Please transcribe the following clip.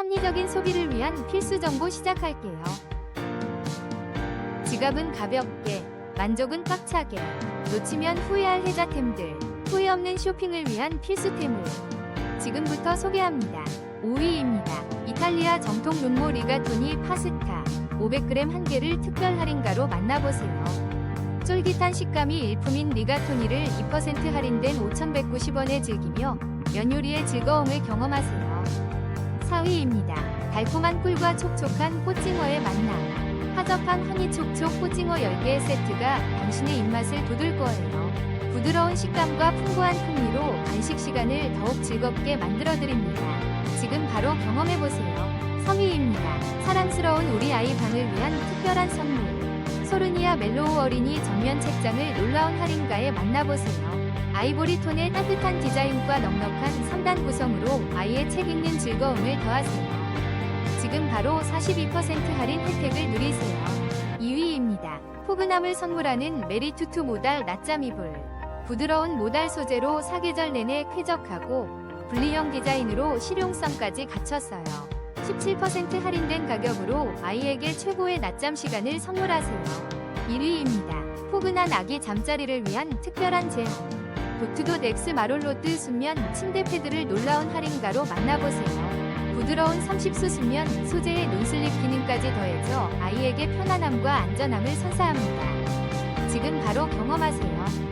합리적인 소비를 위한 필수 정보 시작할게요. 지갑은 가볍게, 만족은 꽉차게, 놓치면 후회할 혜자템들, 후회 없는 쇼핑을 위한 필수템을 지금부터 소개합니다. 5위입니다. 이탈리아 정통 룸모 리가토니 파스타 500g 한 개를 특별 할인가로 만나보세요. 쫄깃한 식감이 일품인 리가토니를 2% 할인된 5,190원에 즐기며 면 요리의 즐거움을 경험하세요. 4위입니다. 달콤한 꿀과 촉촉한 꼬징어의 만남. 하접한 허니 촉촉 꼬징어 10개 세트가 당신의 입맛을 돋을 거예요. 부드러운 식감과 풍부한 풍미로 간식 시간을 더욱 즐겁게 만들어드립니다. 지금 바로 경험해보세요. 3위입니다. 사랑스러운 우리 아이 방을 위한 특별한 선물. 소르니아 멜로우 어린이 전면 책장을 놀라운 할인가에 만나보세요. 아이보리 톤의 따뜻한 디자인과 넉넉한 3단 구성으로 아이의 책 읽는 즐거움을 더하세요. 지금 바로 42% 할인 혜택을 누리세요. 2위입니다. 포근함을 선물하는 메리투투 모달 낮잠 이불. 부드러운 모달 소재로 사계절 내내 쾌적하고 분리형 디자인으로 실용성까지 갖췄어요. 17% 할인된 가격으로 아이에게 최고의 낮잠 시간을 선물하세요. 1위입니다. 포근한 아기 잠자리를 위한 특별한 제품. 보트도 넥스 마롤로트 수면 침대 패드를 놀라운 할인가로 만나보세요. 부드러운 30수 수면 소재의 논슬립 기능까지 더해져 아이에게 편안함과 안전함을 선사합니다. 지금 바로 경험하세요.